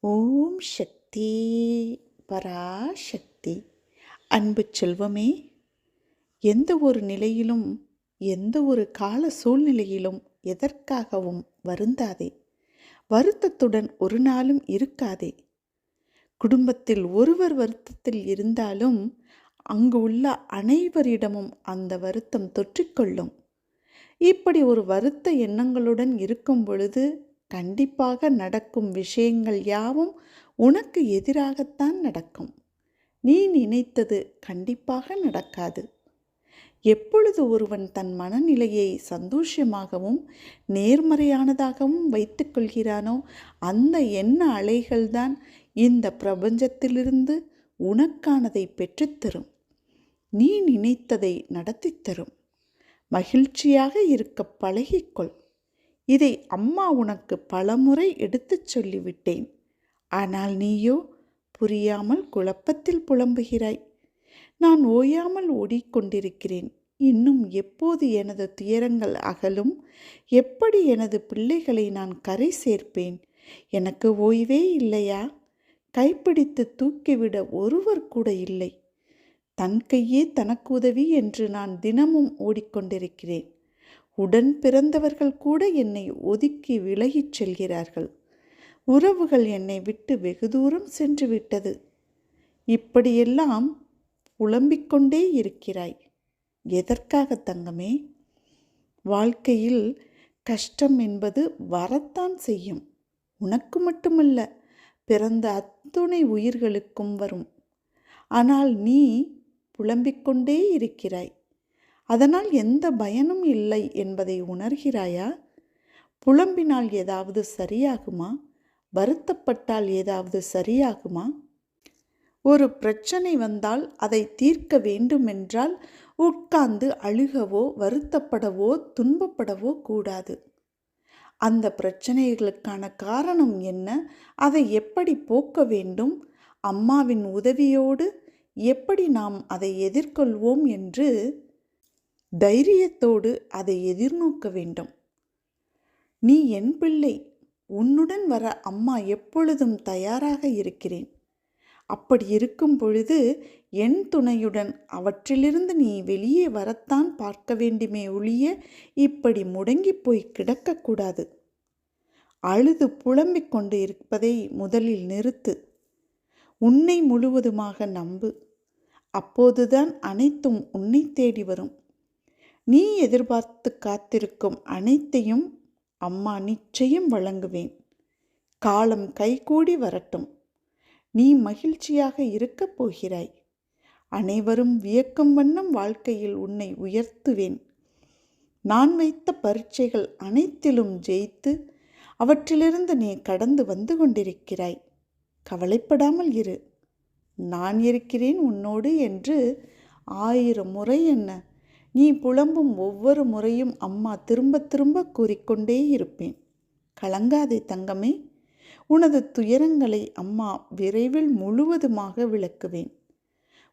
ஓம் சக்தி பராசக்தி. அன்பு செல்வமே எந்த ஒரு நிலையிலும் எந்த ஒரு கால சூழ்நிலையிலும் எதற்காகவும் வருந்தாதே. வருத்தத்துடன் ஒரு நாளும் இருக்காதே. குடும்பத்தில் ஒருவர் வருத்தத்தில் இருந்தாலும் அங்கு உள்ள அனைவரிடமும் அந்த வருத்தம் தொற்றிக்கொள்ளும். இப்படி ஒரு வருத்த எண்ணங்களுடன் இருக்கும் பொழுது கண்டிப்பாக நடக்கும் விஷயங்கள் யாவும் உனக்கு எதிராகத்தான் நடக்கும். நீ நினைத்தது கண்டிப்பாக நடக்காது. எப்பொழுது ஒருவன் தன் மனநிலையை சந்தோஷமாகவும் நேர்மறையானதாகவும் வைத்துக்கொள்கிறானோ அந்த எண்ண அலைகள்தான் இந்த பிரபஞ்சத்திலிருந்து உனக்கானதை பெற்றுத்தரும். நீ நினைத்ததை நடத்தித் தரும். மகிழ்ச்சியாக இருக்க பழகிக்கொள். இதை அம்மா உனக்கு பலமுறை எடுத்துச் சொல்லிவிட்டேன். ஆனால் நீயோ புரியாமல் குழப்பத்தில் புலம்புகிறாய். நான் ஓயாமல் ஓடிக்கொண்டிருக்கிறேன். இன்னும் எப்போது எனது துயரங்கள் அகலும்? எப்படி எனது பிள்ளைகளை நான் கரை சேர்ப்பேன்? எனக்கு ஓய்வே இல்லையா? கைப்பிடித்து தூக்கிவிட ஒருவர் கூட இல்லை. தன் கையே தனக்கு உதவி என்று நான் தினமும் ஓடிக்கொண்டிருக்கிறேன். உடன் பிறந்தவர்கள் கூட என்னை ஒதுக்கி விலகிச் செல்கிறார்கள். உறவுகள் என்னை விட்டு வெகு தூரம் சென்று விட்டது. இப்படியெல்லாம் புலம்பிக்கொண்டே இருக்கிறாய். எதற்காக தங்கமே? வாழ்க்கையில் கஷ்டம் என்பது வரத்தான் செய்யும். உனக்கு மட்டுமல்ல பிறந்த அத்துணை உயிர்களுக்கும் வரும். ஆனால் நீ புலம்பிக்கொண்டே இருக்கிறாய். அதனால் எந்த பயனும் இல்லை என்பதை உணர்கிறாயா? புலம்பினால் ஏதாவது சரியாகுமா? வருத்தப்பட்டால் ஏதாவது சரியாகுமா? ஒரு பிரச்சனை வந்தால் அதை தீர்க்க வேண்டுமென்றால் உட்கார்ந்து அழுகவோ வருத்தப்படவோ துன்பப்படவோ கூடாது. அந்த பிரச்சனைகளுக்கான காரணம் என்ன? அதை எப்படி போக்க வேண்டும்? அம்மாவின் உதவியோடு எப்படி நாம் அதை எதிர்கொள்வோம் என்று தைரியத்தோடு அதை எதிர்நோக்க வேண்டும். நீ என் பிள்ளை உன்னுடன் வர அம்மா எப்பொழுதும் தயாராக இருக்கிறேன். அப்படி இருக்கும் பொழுது என் துணையுடன் அவற்றிலிருந்து நீ வெளியே வரத்தான் பார்க்க வேண்டுமே ஒழிய இப்படி முடங்கி போய் கிடக்கக்கூடாது அழுது புலம்பிக் கொண்டு இருப்பதை முதலில் நிறுத்து. உன்னை முழுவதுமாக நம்பு. அப்போதுதான் அனைத்தும் உன்னை தேடி வரும். நீ எதிர்பார்த்து காத்திருக்கும் அனைத்தையும் அம்மா நிச்சயம் வழங்குவேன். காலம் கைகூடி வரட்டும். நீ மகிழ்ச்சியாக இருக்கப் போகிறாய். அனைவரும் வியக்கும் வண்ணம் வாழ்க்கையில் உன்னை உயர்த்துவேன். நான் வைத்த பரீட்சைகள் அனைத்திலும் ஜெயித்து அவற்றிலிருந்து நீ கடந்து வந்து கொண்டிருக்கிறாய். கவலைப்படாமல் இரு. நான் இருக்கிறேன் உன்னோடு என்று ஆயிரம் முறை என்ன நீ புலம்பும் ஒவ்வொரு முறையும் அம்மா திரும்ப திரும்ப கூறிக்கொண்டே இருப்பேன். கலங்காதே தங்கமே. உனது துயரங்களை அம்மா விரைவில் முழுவதுமாக விளக்குவேன்.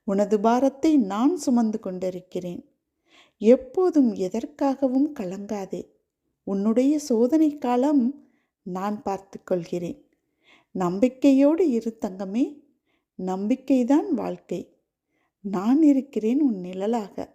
உனது பாரத்தை நான் சுமந்து கொண்டிருக்கிறேன். எப்போதும் எதற்காகவும் கலங்காதே. உன்னுடைய சோதனை காலம் நான் பார்த்து கொள்கிறேன். நம்பிக்கையோடு இரு தங்கமே. நம்பிக்கைதான் வாழ்க்கை. நான் இருக்கிறேன் உன் நிழலாக.